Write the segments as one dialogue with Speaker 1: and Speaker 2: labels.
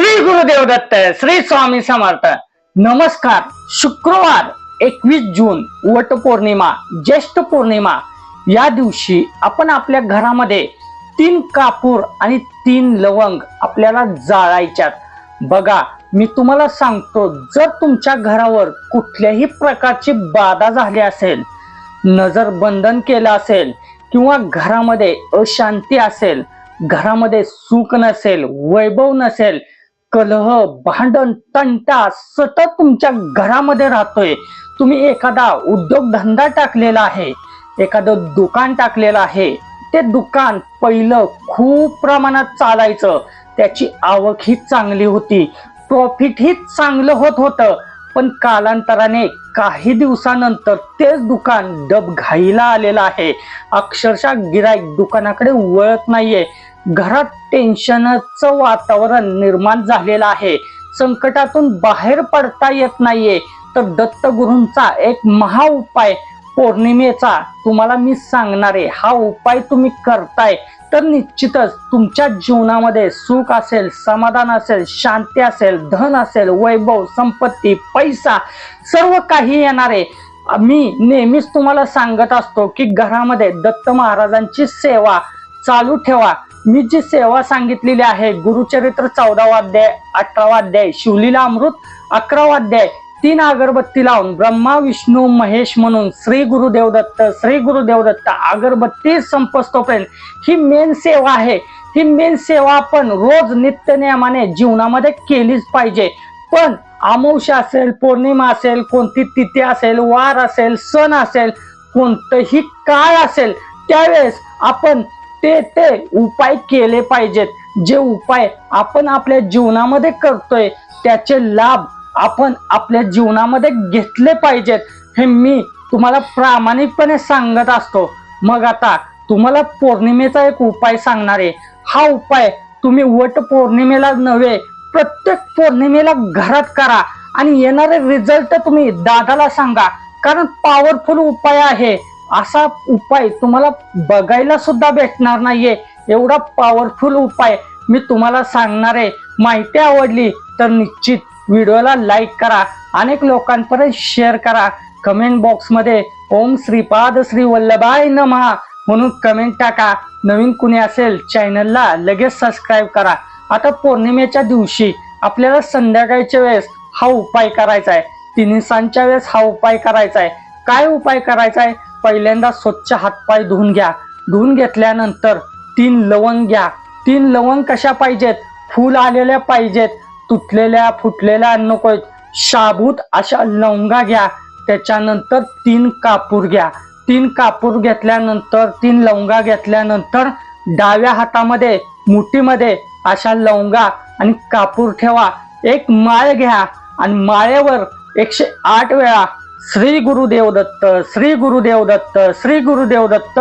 Speaker 1: श्री गुरुदेव दत्त श्री स्वामी समर्थ. नमस्कार. शुक्रवार एकवीस जून वट पौर्णिमा ज्येष्ठ पौर्णिमा. या दिवशी आपण आपल्या घरामध्ये तीन कापूर आणि तीन लवंग आपल्याला जाळायच्यात. बघा मी तुम्हाला सांगतो जर तुमच्या घरावर कुठल्याही प्रकारची बाधा झाली असेल नजर बंधन केलं असेल किंवा घरामध्ये अशांती असेल घरामध्ये सुख नसेल वैभव नसेल कलह भांडण तंटा सतत तुमच्या घरामध्ये राहतोय. तुम्ही एखादा उद्योगधंदा टाकलेला आहे एखादं दुकान टाकलेलं आहे ते दुकान पहिलं खूप प्रमाणात चालायचं. त्याची आवक ही चांगली होती. प्रॉफिट ही चांगलं होत होतं. पण कालांतराने काही दिवसानंतर तेच दुकान डबघाईला आलेलं आहे. अक्षरशः गिराईक दुकानाकडे वळत नाहीये. घरात टेन्शनचं वातावरण निर्माण झालेलं आहे. संकटातून बाहेर पडता येत नाहीये. तर दत्तगुरूंचा एक महा उपाय पौर्णिमेचा तुम्हाला मी सांगणार आहे. हा उपाय तुम्ही करताय तर निश्चितच तुमच्या जीवनामध्ये सुख असेल समाधान असेल शांती असेल धन असेल वैभव संपत्ती पैसा सर्व काही येणार आहे. मी नेहमीच तुम्हाला सांगत असतो की घरामध्ये दत्त महाराजांची सेवा चालू ठेवा. मी जी सेवा सांगितलेली आहे गुरुचरित्र चौदावा अध्याय अठरावा अध्याय शिवलीला अमृत अकरावा अध्याय तीन अगरबत्ती लावून ब्रह्मा विष्णू महेश म्हणून श्री गुरुदेव दत्त श्री गुरुदेव दत्त अगरबत्ती संपस्तोपर्यंत ही मेन सेवा आहे. ही मेन सेवा आपण रोज नित्य नियमाने जीवनामध्ये केलीच पाहिजे. पण अमावस्या असेल पौर्णिमा असेल कोणती तिथी असेल वार असेल सण असेल कोणतंही काळ असेल त्यावेळेस आपण ते ते उपाय केले पाहिजेत. जे उपाय आपण आपल्या जीवनामध्ये करतोय त्याचे लाभ आपण आपल्या जीवनामध्ये घेतले पाहिजेत हे मी तुम्हाला प्रामाणिकपणे सांगत असतो. मग आता तुम्हाला पौर्णिमेचा एक उपाय सांगणार आहे. हा उपाय तुम्ही वट पौर्णिमेला नव्हे प्रत्येक पौर्णिमेला घरात करा आणि येणारे रिझल्ट तुम्ही दादाला सांगा. कारण पॉवरफुल उपाय आहे. असा उपाय तुम्हाला बघायला सुद्धा भेटणार नाहीये. एवढा पॉवरफुल उपाय मी तुम्हाला सांगणार आहे. माहिती आवडली तर निश्चित व्हिडिओला लाईक करा अनेक लोकांपर्यंत शेअर करा. कमेंट बॉक्समध्ये ओम श्रीपाद श्री वल्लभाय नमहा म्हणून कमेंट टाका. नवीन कुणी असेल चॅनलला लगेच सबस्क्राईब करा. आता पौर्णिमेच्या दिवशी आपल्याला संध्याकाळच्या वेळेस हा उपाय करायचा आहे. तिन्हीसांच्या वेळेस हा उपाय करायचा आहे. काय उपाय करायचा आहे? पहिल्यांदा स्वच्छ हातपाय धुवून घ्या. धुवून घेतल्यानंतर तीन लवंग घ्या. तीन लवंग कशा पाहिजेत? फूल आलेल्या पाहिजेत. तुटलेल्या फुटलेल्या नको शाबूत अशा लवंगा घ्या. त्याच्यानंतर तीन कापूर घ्या. तीन कापूर घेतल्यानंतर तीन लवंगा घेतल्यानंतर डाव्या हातामध्ये मुठीमध्ये अशा लवंगा आणि कापूर ठेवा. एक माळ घ्या आणि माळेवर एकशे आठ वेळा श्री गुरुदेव दत्त श्री गुरुदेव दत्त श्री गुरुदेव दत्त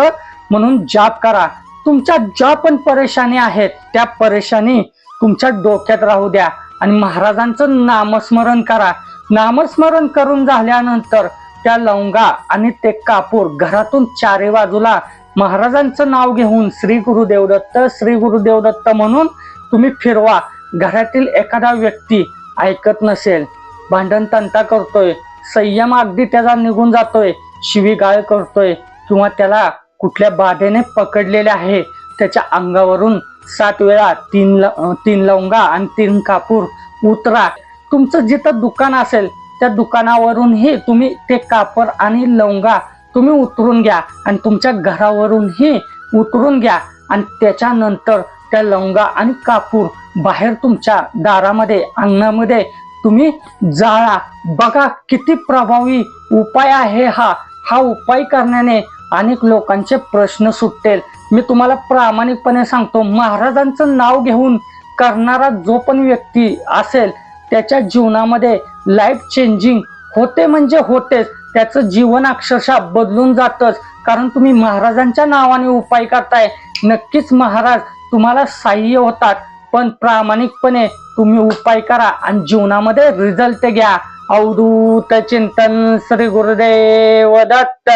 Speaker 1: म्हणून जाप करा. तुमच्या ज्या पण परेशानी आहेत त्या परेशानी तुमच्या डोक्यात राहू द्या आणि महाराजांचं नामस्मरण करा. नामस्मरण करून झाल्यानंतर त्या लवंगा आणि ते कापूर घरातून चारी बाजूला महाराजांचं नाव घेऊन श्री गुरुदेव दत्त श्री गुरुदेव दत्त म्हणून तुम्ही फिरवा. घरातील एखादा व्यक्ती ऐकत नसेल. भांडण तंटा करतोय. संयम अगदी त्याचा निघून जातोय. शिवीगाळ करतोय. किंवा त्याला कुठल्या बाधेने पकडलेले आहे. त्याच्या अंगावरून सात वेळा तीन ल तीन लवंगा आणि तीन कापूर उतरा. तुमचं जिथं दुकान असेल त्या दुकानावरूनही तुम्ही ते कापड आणि लवंगा तुम्ही उतरून घ्या आणि तुमच्या घरावरूनही उतरून घ्या आणि त्याच्यानंतर त्या लवंगा आणि कापूर बाहेर तुमच्या दारामध्ये अंगणामध्ये तुम्ही जाळा. बघा किती प्रभावी उपाय आहे हा. हा उपाय करण्याने अनेक लोकांचे प्रश्न सुटतील. मी तुम्हाला प्रामाणिकपणे सांगतो महाराजांचं नाव घेऊन करणारा जो पण व्यक्ती असेल त्याच्या जीवनामध्ये लाईफ चेंजिंग होते म्हणजे होतेच. त्याचं जीवन अक्षरशः बदलून जातच. कारण तुम्ही महाराजांच्या नावाने उपाय करताय. नक्कीच महाराज तुम्हाला साह्य होतात. पण प्रामाणिकपणे तुम्ही उपाय करा आणि जीवनामध्ये रिझल्ट घ्या. अवधूत चिंतन श्री गुरुदेव दत्त.